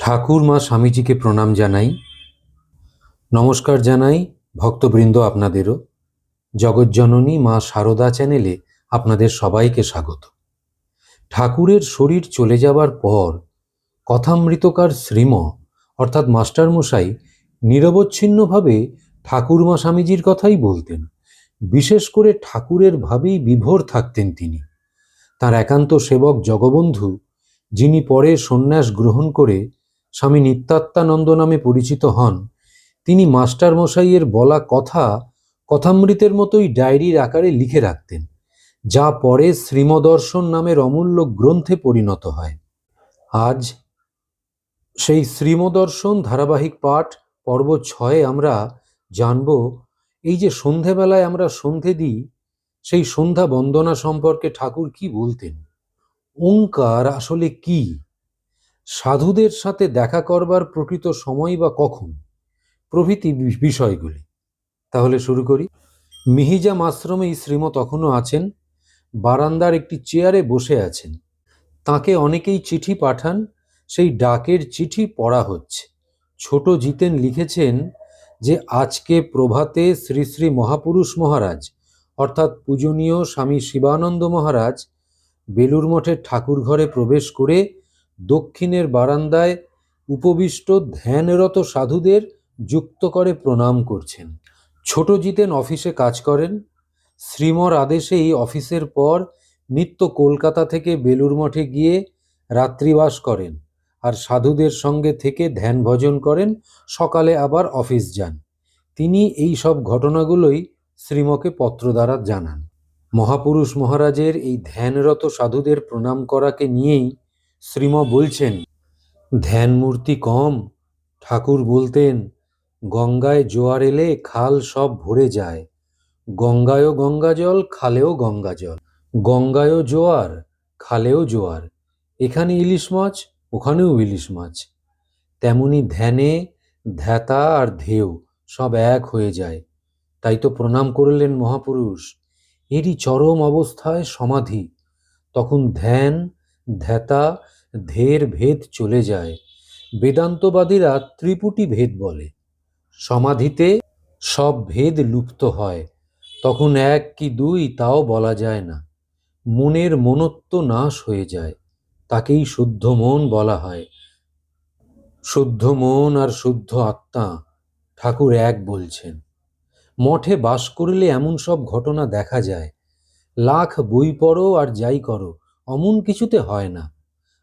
ঠাকুর মা স্বামীজিকে প্রণাম জানাই। নমস্কার জানাই ভক্তবৃন্দ আপনাদেরও। জগজ্জননী মা সারদা চ্যানেলে আপনাদের সবাইকে স্বাগত। ঠাকুরের শরীর চলে যাবার পর কথামৃতকার শ্রীম, অর্থাৎ মাস্টারমশাই, নিরবচ্ছিন্নভাবে ঠাকুরমা স্বামীজির কথাই বলতেন। বিশেষ করে ঠাকুরের ভাবেই বিভোর থাকতেন তিনি। তার একান্ত সেবক জগবন্ধু, যিনি পরে সন্ন্যাস গ্রহণ করে স্বামী নিত্যাত্মানন্দ নামে পরিচিত হন। তিনি মাস্টার মশাইয়ের বলা কথা কথামৃতের মতোই ডায়েরির আকারে লিখে রাখতেন, যা পরে শ্রীমদর্শন নামের অমূল্য গ্রন্থে পরিণত হয়। আজ সেই শ্রীমদর্শন ধারাবাহিক পাঠ পর্ব ছয়ে আমরা জানব, এই যে সন্ধেবেলায় আমরা সন্ধে দিই, সেই সন্ধ্যা বন্দনা সম্পর্কে ঠাকুর কি বলতেন? ওঙ্কার আসলে কি? সাধুদের সাথে দেখা করবার প্রকৃত সময় বা কখন? প্রভৃতি বিষয়গুলি। তাহলে শুরু করি। মিহিজাম আশ্রমেই শ্রীম তখনও আছেন, বারান্দার একটি চেয়ারে বসে আছেন। তাকে অনেকেই চিঠি পাঠান, সেই ডাকের চিঠি পড়া হচ্ছে। ছোট জিতেন লিখেছেন যে, আজকে প্রভাতে শ্রী শ্রী মহাপুরুষ মহারাজ, অর্থাৎ পূজনীয় স্বামী শিবানন্দ মহারাজ বেলুর মঠের ঠাকুর ঘরে প্রবেশ করে দক্ষিণের বারান্দায় উপবিষ্ট ধ্যানরত সাধুদের যুক্ত করে প্রণাম করছেন। ছোট জিতেন অফিসে কাজ করেন। শ্রীমর আদেশেই অফিসের পর নিত্য কলকাতা থেকে বেলুর মঠে গিয়ে রাত্রিবাস করেন আর সাধুদের সঙ্গে থেকে ধ্যান ভজন করেন। সকালে আবার অফিস যান। তিনি এই সব ঘটনাগুলোই শ্রীমকে পত্র দ্বারা জানান। মহাপুরুষ মহারাজের এই ধ্যানরত সাধুদের প্রণাম করাকে নিয়েই শ্রীম বলছেন ধ্যান মূর্তি কম, ঠাকুর বলতেন, গঙ্গায় জোয়ার এলে খাল সব ভরে যায়। গঙ্গায়ও গঙ্গা জল, খালেও গঙ্গা জল। গঙ্গায়ও জোয়ার, খালেও জোয়ার। এখানে ইলিশ মাছ, ওখানেও ইলিশ মাছ। তেমনি ধ্যানে ধ্যাতা আর ধেউ সব এক হয়ে যায়। তাই তো প্রণাম করলেন মহাপুরুষ। এরই চরম অবস্থায় সমাধি। তখন ধ্যান, ধ্যাতা ধের ভেদ চলে যায়। বেদান্তবাদীরা ত্রিপুটি ভেদ বলে। সমাধিতে সব ভেদ লুপ্ত হয়। তখন এক কি দুই তাও বলা যায় না। মনের মনত্ব নাশ হয়ে যায়। তাকেই শুদ্ধ মন বলা হয়। শুদ্ধ মন আর শুদ্ধ আত্মা ঠাকুর এক বলছেন। মঠে বাস করলে এমন সব ঘটনা দেখা যায়। লাখ বই পড়ো আর যাই করো, অমন কিছুতে হয় না।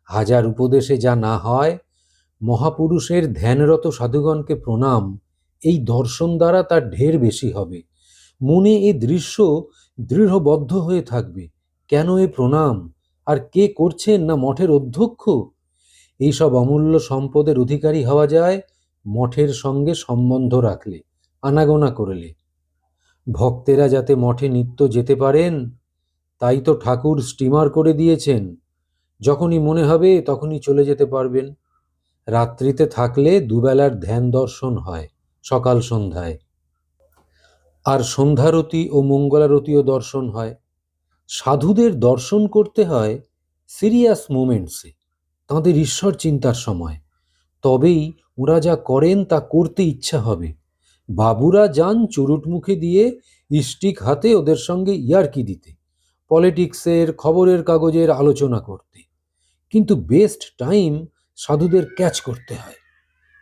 হাজার উপদেশে যা না হয়, মহাপুরুষের ধ্যানরত সাধুগণকে প্রণাম, এই দর্শন দ্বারা তার ঢের বেশি হবে। মনে এ দৃশ্য দৃঢ়বদ্ধ হয়ে থাকবে। কেন এ প্রণাম? আর কে করছেন না মঠের অধ্যক্ষ? এইসব অমূল্য সম্পদের অধিকারী হওয়া যায় মঠের সঙ্গে সম্বন্ধ রাখলে, আনাগোনা করলে। ভক্তেরা যাতে মঠে নিত্য যেতে পারেন, তাই তো ঠাকুর স্টিমার করে দিয়েছেন। যখনই মনে হবে তখনই চলে যেতে পারবেন। রাত্রিতে থাকলে দুবেলার ধ্যান দর্শন হয়, সকাল সন্ধ্যায়। আর সন্ধ্যারতি ও মঙ্গলারতিও দর্শন হয়। সাধুদের দর্শন করতে হয় সিরিয়াস মোমেন্টসে, তাঁদের ঈশ্বর চিন্তার সময়। তবেই ওরা যা করেন তা করতে ইচ্ছা হবে। বাবুরা যান চুরুট মুখে দিয়ে স্টিক হাতে ওদের সঙ্গে ইয়ার্কি দিতে। পলিটিক্সের, খবরের কাগজের আলোচনা করতে। কিন্তু বেস্ট টাইম সাধুদের ক্যাচ করতে হয়।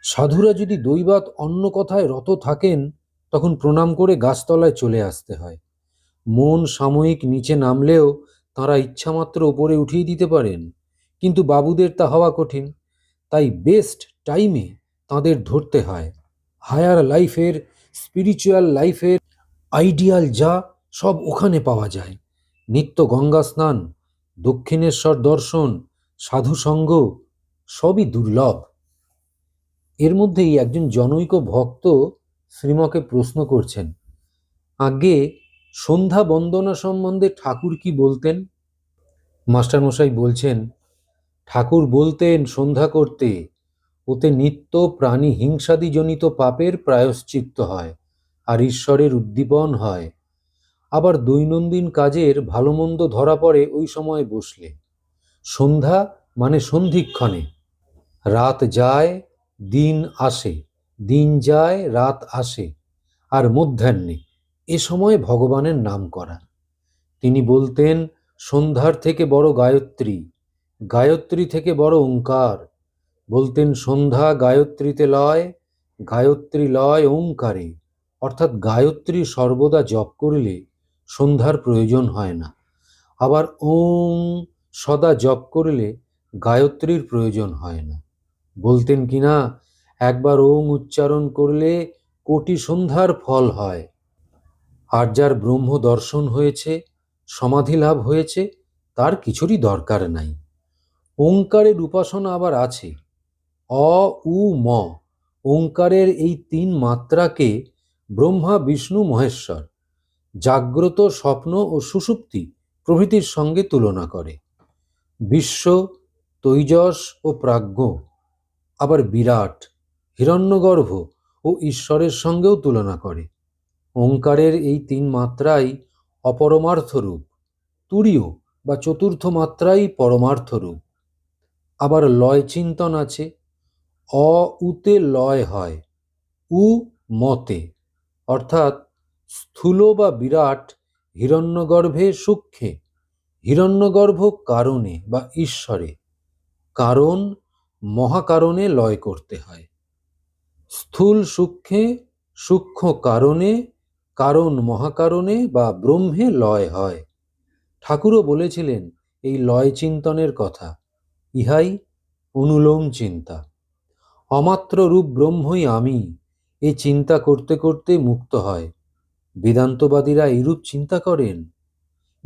সাধুরা যদি দৈবাত অন্য কথায় রত থাকেন, তখন প্রণাম করে গাছতলায় চলে আসতে হয়। মন সাময়িক নিচে নামলেও তাঁরা ইচ্ছামাত্র ওপরে উঠিয়ে দিতে পারেন। কিন্তু বাবুদের তা হওয়া কঠিন। তাই বেস্ট টাইমে তাদের ধরতে হয়। হায়ার লাইফের স্পিরিচুয়াল লাইফের আইডিয়াল যা সব ওখানে পাওয়া যায়। নিত্য গঙ্গা স্নান, দক্ষিণেশ্বর দর্শন সাধু সঙ্গ সবই দুর্লভ। এর মধ্যেই একজন জনৈক ভক্ত শ্রীমকে প্রশ্ন করছেন আগে সন্ধ্যা বন্দনা সম্বন্ধে ঠাকুর কি বলতেন? মাস্টারমশাই বলছেন, ঠাকুর বলতেন, সন্ধ্যা করতে, ওতে নিত্য প্রাণী হিংসাদিজনিত পাপের প্রায়শ্চিত্ত হয়, আর ঈশ্বরের উদ্দীপন হয়। আবার দৈনন্দিন কাজের ভালো মন্দ ধরা পড়ে ওই সময় বসলে। সন্ধ্যা মানে সন্ধিক্ষণে। রাত যায়, দিন আসে, দিন যায়, রাত আসে, আর মধ্যাহ্নে, এ সময় ভগবানের নাম করা। তিনি বলতেন, সন্ধ্যার থেকে বড় গায়ত্রী গায়ত্রী থেকে বড় ওঙ্কার। বলতেন, সন্ধ্যা গায়ত্রীতে লয়, গায়ত্রী লয় ওঙ্কারে। অর্থাৎ গায়ত্রী সর্বদা জপ করলে সন্ধ্যার প্রয়োজন হয় না। আবার ওং সদা জপ করলে গায়ত্রীর প্রয়োজন হয় না। বলতেন কিনা, একবার ওং উচ্চারণ করলে কোটি সন্ধ্যার ফল হয়। আর যার ব্রহ্ম দর্শন হয়েছে, সমাধি লাভ হয়েছে, তার কিছুরই দরকার নাই। ওঙ্কারের উপাসনা আবার আছে। অ, উ, ম, ওঙ্কারের এই তিন মাত্রাকে ব্রহ্মা, বিষ্ণু, মহেশ্বর, জাগ্রত স্বপ্ন ও সুষুপ্তি প্রভৃতির সঙ্গে তুলনা করে। বিশ্ব, তৈজস ও প্রাজ্ঞ, আবার বিরাট, হিরণ্যগর্ভ ও ঈশ্বরের সঙ্গেও তুলনা করে। ওঙ্কারের এই তিন মাত্রাই অপরমার্থ রূপ তুরীয় বা চতুর্থ মাত্রাই পরমার্থ রূপ আবার লয় চিন্তন আছে অ উতে লয় হয়, উ মতে। অর্থাৎ স্থূল বা বিরাট হিরণ্যগর্ভে সূক্ষ্মে। হিরণ্যগর্ভ কারণে বা ঈশ্বরে, কারণ মহাকারণে লয় করতে হয়। স্থূল সূক্ষ্মে, সূক্ষ্ম কারণে, কারণ মহাকারণে বা ব্রহ্মে লয় হয়। ঠাকুরও বলেছিলেন এই লয় চিন্তনের কথা, ইহাই অনুলোম চিন্তা। অমাত্র রূপ ব্রহ্মই আমি এই চিন্তা করতে করতে মুক্ত হয়। বেদান্তবাদীরা এইরূপ চিন্তা করেন?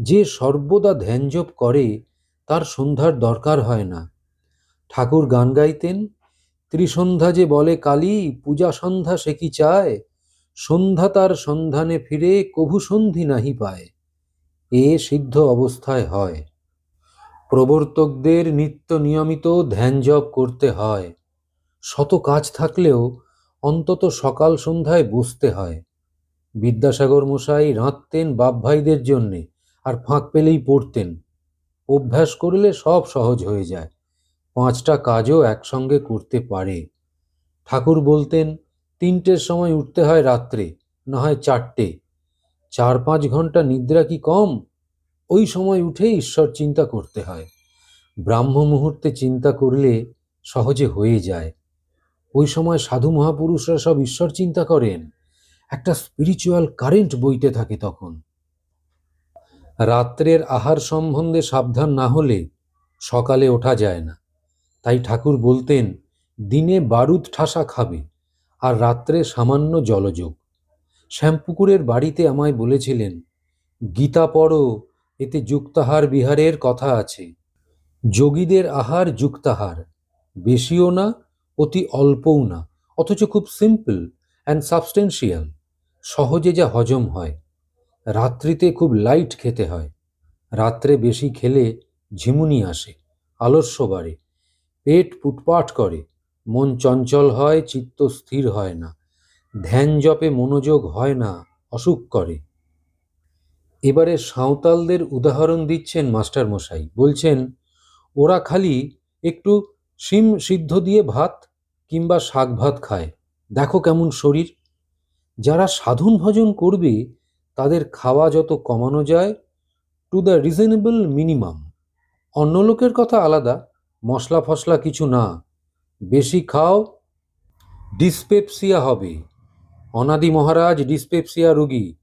যে সর্বদা ধ্যানজপ করে, তার সন্ধ্যার দরকার হয় না। ঠাকুর গান গাইতেন, ত্রিসন্ধ্যা যে বলে কালী, পূজা সন্ধ্যা সে কি চায়? সন্ধ্যা তার সন্ধানে ফিরে, কভু সন্ধি নাহি পায়। এ সিদ্ধ অবস্থায় হয়। প্রবর্তকদের নিত্য নিয়মিত ধ্যান জপ করতে হয়। শত কাজ থাকলেও অন্তত সকাল সন্ধ্যায় বসতে হয়। বিদ্যাসাগর মশাই রাঁধতেন বাপ ভাইদের জন্যে। আর ফাঁক পেলেই পড়তেন। অভ্যাস করলে সব সহজ হয়ে যায়। পাঁচটা কাজও একসঙ্গে করতে পারে। ঠাকুর বলতেন, তিনটের সময় উঠতে হয় রাত্রে, না হয় চারটে। চার পাঁচ ঘণ্টা নিদ্রা কি কম? ওই সময় উঠে ঈশ্বর চিন্তা করতে হয়। ব্রাহ্ম মুহূর্তে চিন্তা করলে সহজে হয়ে যায়। ওই সময় সাধু মহাপুরুষরা সব ঈশ্বর চিন্তা করেন। একটা স্পিরিচুয়াল কারেন্ট বইতে থাকে তখন। রাত্রের আহার সম্বন্ধে সাবধান না হলে সকালে ওঠা যায় না। তাই ঠাকুর বলতেন, দিনে বারুদ ঠাসা খাবে আর রাত্রে সামান্য জলযোগ। শ্যামপুকুরের বাড়িতে আমায় বলেছিলেন, গীতা পড়ো, এতে যুক্তাহার বিহারের কথা আছে। যোগীদের আহার যুক্তাহার, বেশিও না, অতি অল্পও না, অথচ খুব সিম্পল অ্যান্ড সাবস্টেন্সিয়াল সহজে যা হজম হয়। রাত্রিতে খুব লাইট খেতে হয়। রাত্রে বেশি খেলে ঝিমুনি আসে, আলস্য বাড়ে, পেট পুটপাট করে, মন চঞ্চল হয়, চিত্ত স্থির হয় না, ধ্যান জপে মনোযোগ হয় না, অসুখ করে। এবারে সাঁওতালদের উদাহরণ দিচ্ছেন মাস্টার মশাই, বলছেন, ওরা খালি একটু শিম সিদ্ধ দিয়ে ভাত কিংবা শাক ভাত খায়। দেখো কেমন শরীর। যারা সাধন ভজন করবে তাদের খাওয়া যত কমানো যায় টু দ্য রিজনেবল মিনিমাম অন্য লোকের কথা আলাদা, মশলা ফসলা কিছু না। বেশি খাও ডিসপেপসিয়া হবে। অনাদি মহারাজ ডিসপেপসিয়া রুগী,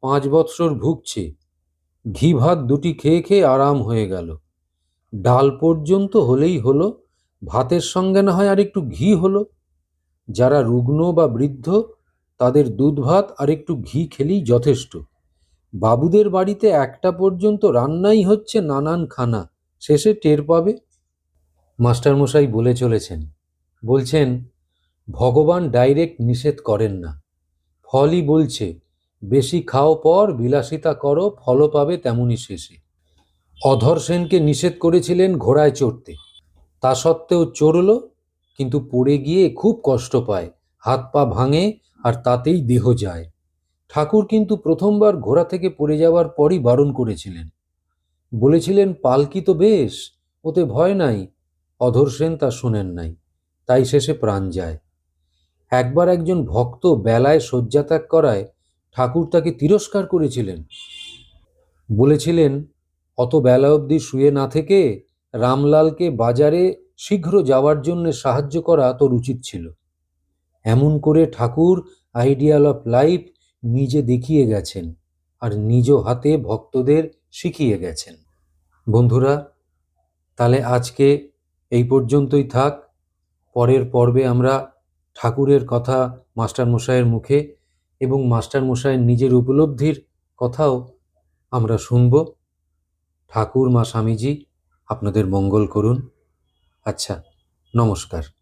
পাঁচ বৎসর ভুগছে। ঘি ভাত দুটি খেয়ে খেয়ে আরাম হয়ে গেল। ডাল পর্যন্ত হলেই হলো, ভাতের সঙ্গে না হয় আর একটু ঘি হলো। যারা রুগ্ন বা বৃদ্ধ তাদের দুধ, ভাত আর একটু ঘি খেলেই যথেষ্ট। বাবুদের বাড়িতে একটা পর্যন্ত রান্নাই হচ্ছে নানান খানা। শেষে টের পাবে? মাস্টারমশাই বলে চলেছেন। বলছেন, ভগবান ডাইরেক্ট নিষেধ করেন না। ফলই বলছে, বেশি খাও পর বিলাসিতা করো, ফলও পাবে তেমনই শেষে। অধর সেনকে নিষেধ করেছিলেন ঘোড়ায় চড়তে। তা সত্ত্বেও চড়ল, কিন্তু পড়ে গিয়ে খুব কষ্ট পায়। হাত পা ভাঙে আর তাতেই দেহ যায়। ঠাকুর কিন্তু প্রথমবার ঘোড়া থেকে পড়ে যাওয়ার পরই বারণ করেছিলেন। বলেছিলেন, পালকি তো বেশ, ওতে ভয় নাই, অধর সেন তা শোনেন নাই, তাই শেষে প্রাণ যায়। একবার একজন ভক্ত বেলায় শয্যাত্যাগ করায় ঠাকুর তাকে তিরস্কার করেছিলেন। বলেছিলেন, অত বেলা অবধি শুয়ে না থেকে রামলালকে বাজারে শীঘ্র যাওয়ার জন্য সাহায্য করা তোর উচিত ছিল। এমন করে ঠাকুর আইডিয়াল অফ লাইফ নিজে দেখিয়ে গেছেন আর নিজ হাতে ভক্তদের শিখিয়ে গেছেন। বন্ধুরা, তাহলে আজকে এই পর্যন্তই থাক। পরের পর্বে আমরা ঠাকুরের কথা মাস্টারমশাইয়ের মুখে এবং মাস্টারমশাইয়ের নিজের উপলব্ধির কথাও আমরা শুনব। ঠাকুর মা স্বামীজি, আপনাদের মঙ্গল করুন। আচ্ছা নমস্কার।